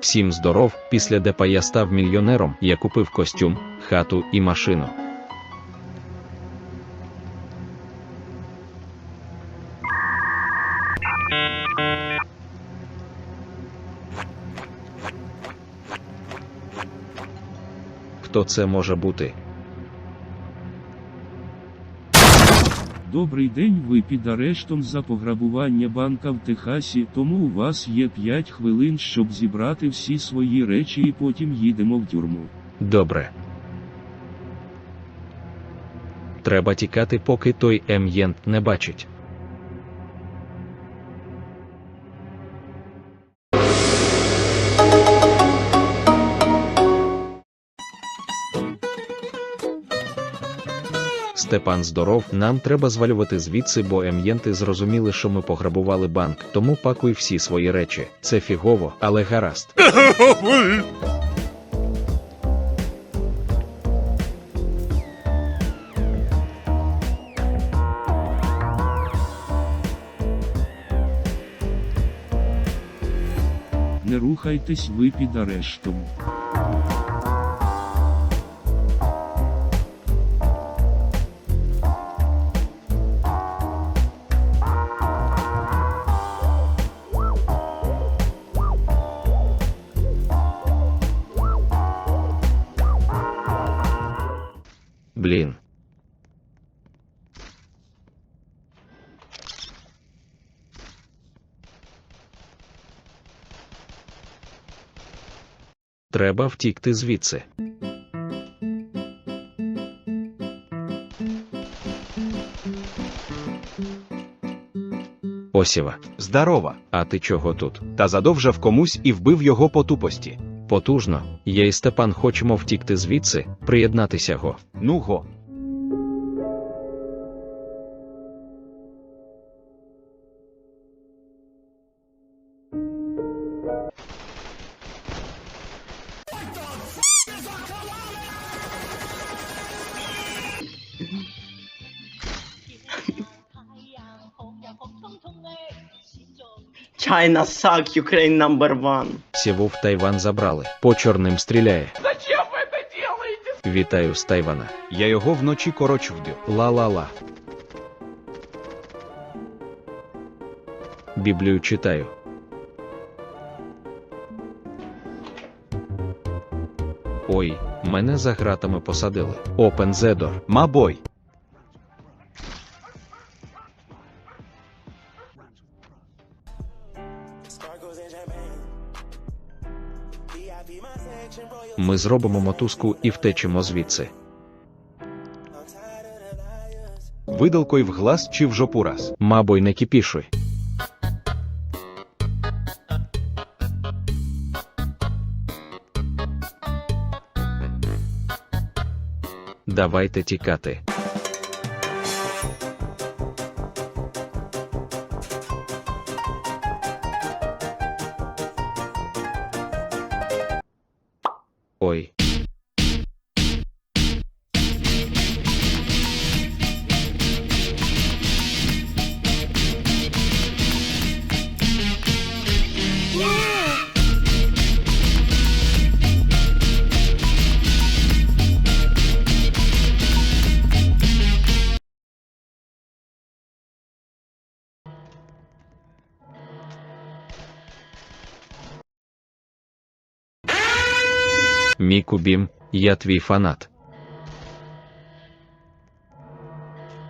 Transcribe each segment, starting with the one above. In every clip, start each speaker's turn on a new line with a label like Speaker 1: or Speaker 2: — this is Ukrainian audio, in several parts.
Speaker 1: Всім здоров, після депа я став мільйонером, я купив костюм, хату і машину. Хто це може бути?
Speaker 2: Добрий день, ви під арештом за пограбування банка в Техасі, тому у вас є 5 хвилин, щоб зібрати всі свої речі і потім їдемо в тюрму.
Speaker 1: Добре. Треба тікати, поки той ем'єнт не бачить. Степан здоров, нам треба звалювати звідси, бо ем'єнти зрозуміли, що ми пограбували банк, тому пакуй всі свої речі. Це фігово, але гаразд.
Speaker 2: Не рухайтесь ви під арештом.
Speaker 1: Треба втікти звідси. Осіва,
Speaker 3: Здорова.
Speaker 1: а ти чого тут?
Speaker 3: Та задовжав комусь і вбив його по тупості.
Speaker 1: Потужно. Я і Степан хочемо втікти звідси, приєднатися го.
Speaker 3: Ну го.
Speaker 4: China suck, Ukraine number one.
Speaker 1: Сіву в Тайван забрали. По чорним стріляє. Зачем ви це робите? Вітаю з Тайвана.
Speaker 3: Я його вночі короч вбив.
Speaker 1: Ла-ла-ла. Біблію читаю. Ой, мене за гратами посадили. Open the door.
Speaker 3: Мабой.
Speaker 1: Ми зробимо мотузку і втечемо звідси.
Speaker 3: Видалкой в глаз чи в жопу раз.
Speaker 1: Мабой, не кипішуй. Давайте тікати. Міку Бім, я твій фанат.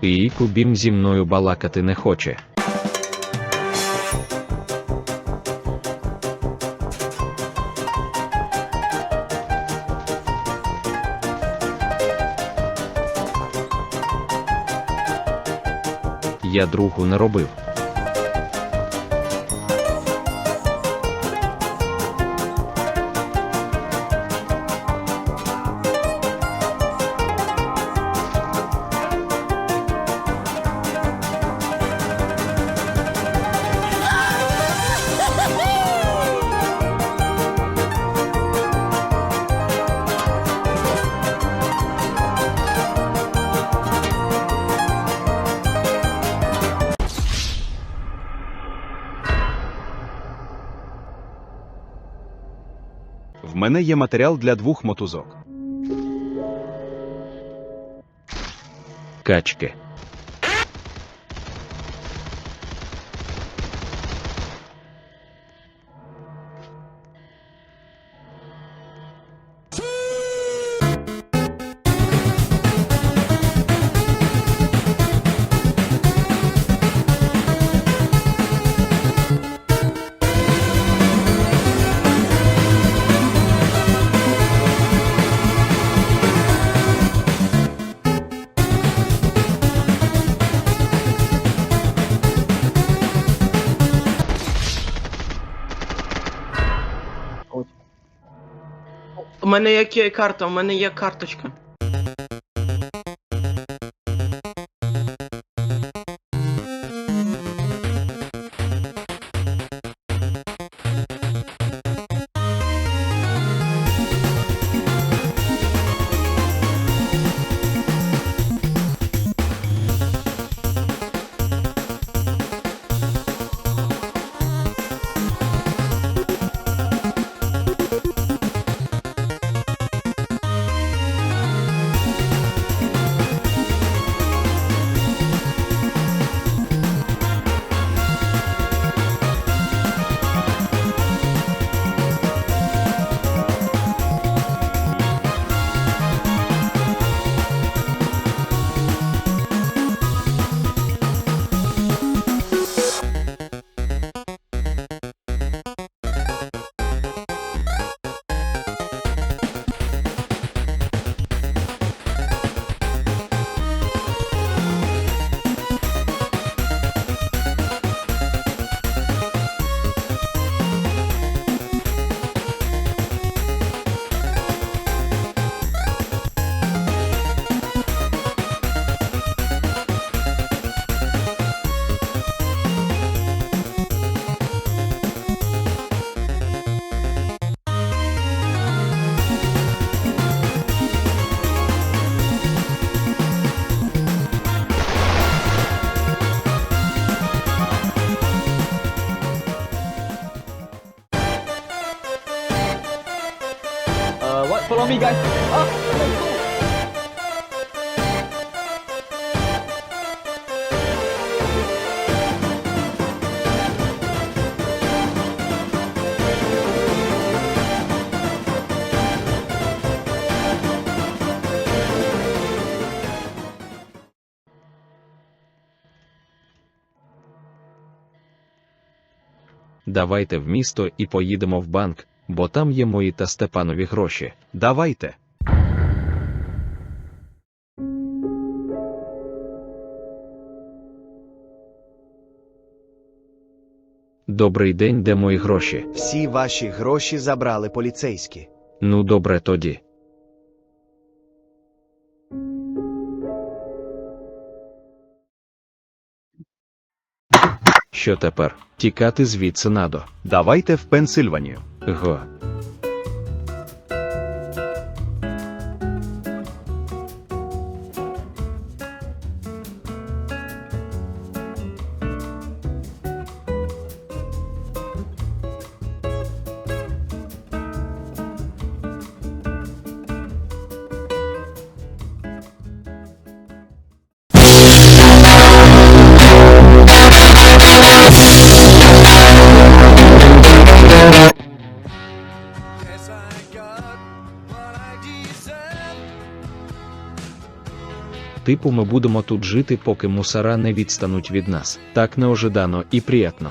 Speaker 1: І Кубім зі мною балакати не хоче. Я другу не робив.
Speaker 3: Мене є матеріал для двох мотузок.
Speaker 1: Качки.
Speaker 4: Мене є карта, у мене є карточка.
Speaker 5: me, guys. Up. Let's go.
Speaker 1: Давайте в місто і поїдемо в банк, Бо там є мої та Степанові гроші.
Speaker 3: Давайте.
Speaker 1: Добрий день, де мої гроші?
Speaker 6: Всі ваші гроші забрали поліцейські.
Speaker 1: Ну добре тоді. Що тепер? Тікати звідси надо.
Speaker 3: Давайте в Пенсильванію.
Speaker 1: Го. Типу, ми будемо тут жити, поки мусора не відстануть від нас. Так неожидано і приємно.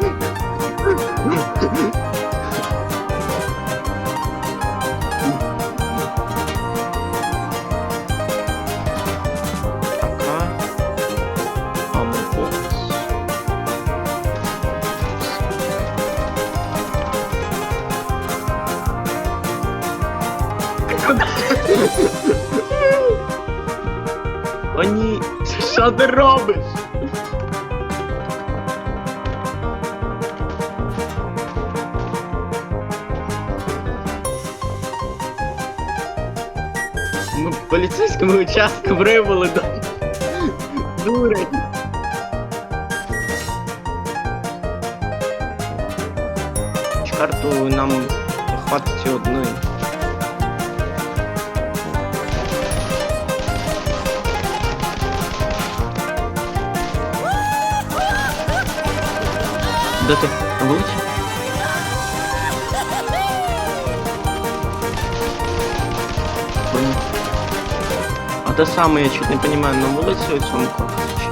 Speaker 4: О ні, що ти робиш? Ми поліцейському участку виявили до... Дурень. Карту нам хватить одної. Де ти? На вулиці? Понял. А те саме я чуть не понимаю, на вулиці у цьому корпусі? чи-